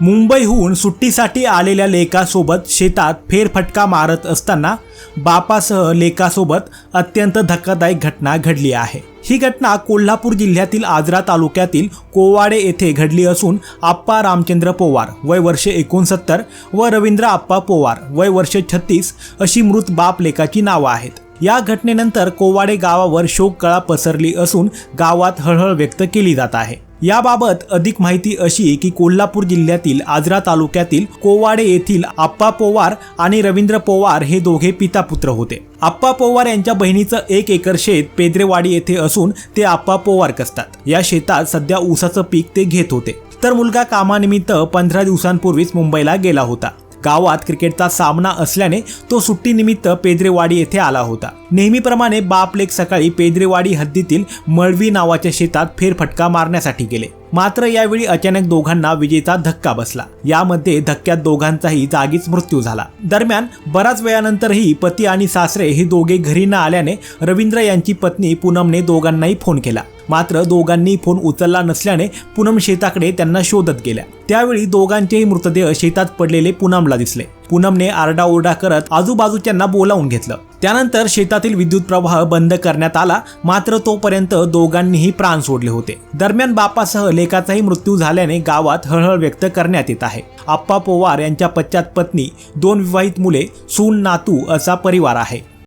मुंबईहून सुट्टीसाठी आलेल्या लेकासोबत शेतात फेरफटका मारत असताना बापासह लेकासोबत अत्यंत धक्कादायक घटना घडली आहे. ही घटना कोल्हापूर जिल्ह्यातील आजरा तालुक्यातील कोवाडे येथे घडली असून आप्पा रामचंद्र पोवार वय वर्षे एकोणसत्तर व रवींद्र आप्पा पोवार वय वर्षे छत्तीस अशी मृत बाप लेकाची नावं आहेत. या घटनेनंतर कोवाडे गावावर शोककळा पसरली असून गावात हळहळ व्यक्त केली जात आहे. याबाबत अधिक माहिती अशी की कोल्हापूर जिल्ह्यातील आजरा तालुक्यातील कोवाडे येथील आप्पा पोवार आणि रवींद्र पोवार हे दोघे पिता पुत्र होते. आप्पा पोवार यांच्या बहिणीचं एक एकर शेत पेद्रेवाडी येथे असून ते आप्पा पोवार कसतात. या शेतात सध्या ऊसाचं पीक ते घेत होते. तर मुलगा कामानिमित्त पंधरा दिवसांपूर्वीच मुंबईला गेला होता. गावात क्रिकेटचा सामना असल्याने तो सुट्टीनिमित्त पेद्रेवाडी येथे आला होता. नेहमीप्रमाणे बाप लेक सकाळी पेद्रेवाडी हद्दीतील मळवी नावाच्या शेतात फेरफटका मारण्यासाठी गेले. मात्र यावेळी अचानक दोघांना विजेचा धक्का बसला. यामध्ये धक्क्यात दोघांचाही जागीच मृत्यू झाला. दरम्यान बराच वेळानंतरही पती आणि सासरे हे दोघे घरी न आल्याने रवींद्र यांची पत्नी पूनमने दोघांनाही फोन केला. मात्र दोघांनी फोन उचलला नसल्याने पूनम शेताकडे त्यांना शोधत गेल्या. त्यावेळी दोघांचेही मृतदेह शेतात पडलेले पूनमला दिसले. पूनमने आरडाओरडा करत आजूबाजूच्यांना बोलावून घेतलं. त्यानंतर शेतातील विद्युत प्रवाह बंद करण्यात आला मात्र तोपर्यंत दोघांनीही प्राण सोडले होते. दरम्यान बापासह लेकाचाही मृत्यू झाल्याने गावात हळहळ व्यक्त करण्यात येत आहे. आप्पा पोवार यांच्या पश्चात पत्नी दोन विवाहित मुले सून नातू असा परिवार आहे.